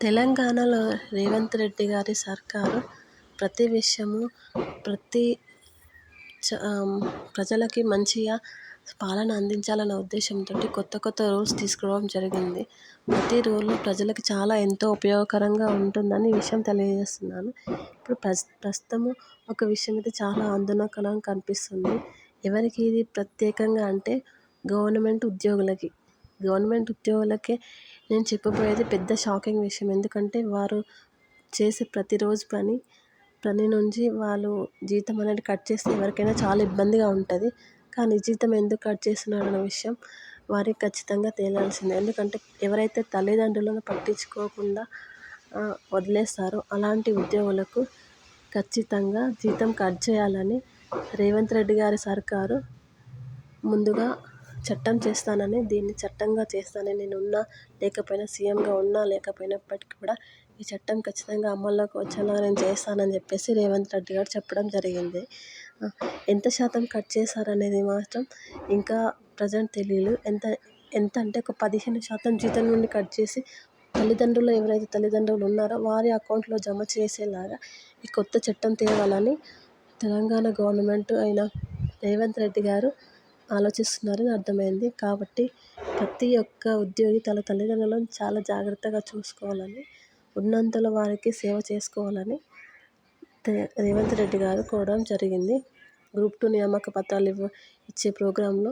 తెలంగాణలో రేవంత్ రెడ్డి గారి సర్కారు ప్రతి విషయము ప్రతి చ ప్రజలకి మంచిగా పాలన అందించాలన్న ఉద్దేశంతో కొత్త కొత్త రూల్స్ తీసుకురావడం జరిగింది. ప్రతి రూల్ ప్రజలకు చాలా ఎంతో ఉపయోగకరంగా ఉంటుందని ఈ విషయం తెలియజేస్తున్నాను. ఇప్పుడు ప్రస్ ప్రస్తుతము ఒక విషయం అయితే చాలా ఆందోళనకరంగా కనిపిస్తుంది. ఎవరికి ఇది ప్రత్యేకంగా అంటే గవర్నమెంట్ ఉద్యోగులకి. గవర్నమెంట్ ఉద్యోగులకే నేను చెప్పబోయేది పెద్ద షాకింగ్ విషయం. ఎందుకంటే వారు చేసే ప్రతిరోజు పని పని నుంచి వాళ్ళు జీతం అనేది కట్ చేస్తే ఎవరికైనా చాలా ఇబ్బందిగా ఉంటుంది. కానీ జీతం ఎందుకు కట్ చేస్తున్నారు అన్న విషయం వారికి ఖచ్చితంగా తేలాల్సిందే. ఎందుకంటే ఎవరైతే తల్లిదండ్రులను పట్టించుకోకుండా వదిలేస్తారో అలాంటి ఉద్యోగులకు ఖచ్చితంగా జీతం కట్ చేయాలని రేవంత్ రెడ్డి గారి సర్కారు ముందుగా చట్టం చేస్తానని దీన్ని చట్టంగా చేస్తానని నేను ఉన్నా లేకపోయినా సీఎంగా ఉన్నా లేకపోయినప్పటికీ కూడా ఈ చట్టం ఖచ్చితంగా అమల్లోకి వచ్చేలా నేను చేస్తానని చెప్పేసి రేవంత్ రెడ్డి గారు చెప్పడం జరిగింది. ఎంత శాతం కట్ చేశారనేది మాత్రం ఇంకా ప్రజెంట్ తెలియదు ఎంత ఎంత అంటే ఒక పదిహేను శాతం జీతం నుండి కట్ చేసి తల్లిదండ్రులు ఎవరైతే తల్లిదండ్రులు ఉన్నారో వారి అకౌంట్లో జమ చేసేలాగా ఈ కొత్త చట్టం తేవాలని తెలంగాణ గవర్నమెంట్ అయిన రేవంత్ రెడ్డి గారు ఆలోచిస్తున్నారని అర్థమైంది. కాబట్టి ప్రతి ఒక్క ఉద్యోగి తన తల్లిదండ్రులను చాలా జాగ్రత్తగా చూసుకోవాలని ఉన్నంతలో వారికి సేవ చేసుకోవాలని రేవంత్ రెడ్డి గారు కోరడం జరిగింది. గ్రూప్ టూ నియామక పత్రాలు ఇవ్వ ఇచ్చే ప్రోగ్రాంలో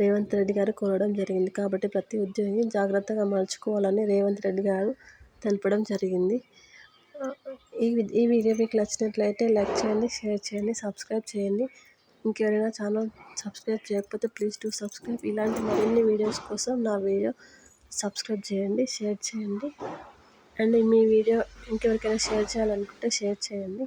రేవంత్ రెడ్డి గారు కోరడం జరిగింది. కాబట్టి ప్రతి ఉద్యోగి జాగ్రత్తగా మలుచుకోవాలని రేవంత్ రెడ్డి గారు తెలపడం జరిగింది. ఈ ఈ వీడియో మీకు నచ్చినట్లయితే లైక్ చేయండి షేర్ చేయండి సబ్స్క్రైబ్ చేయండి. ఇంకెవరైనా ఛానల్ సబ్స్క్రైబ్ చేయకపోతే ప్లీజ్ టు సబ్స్క్రైబ్. ఇలాంటి మరిన్ని వీడియోస్ కోసం నా వీడియో సబ్స్క్రైబ్ చేయండి షేర్ చేయండి. అండ్ మీ వీడియో ఇంకెవరికైనా షేర్ చేయాలనుకుంటే షేర్ చేయండి.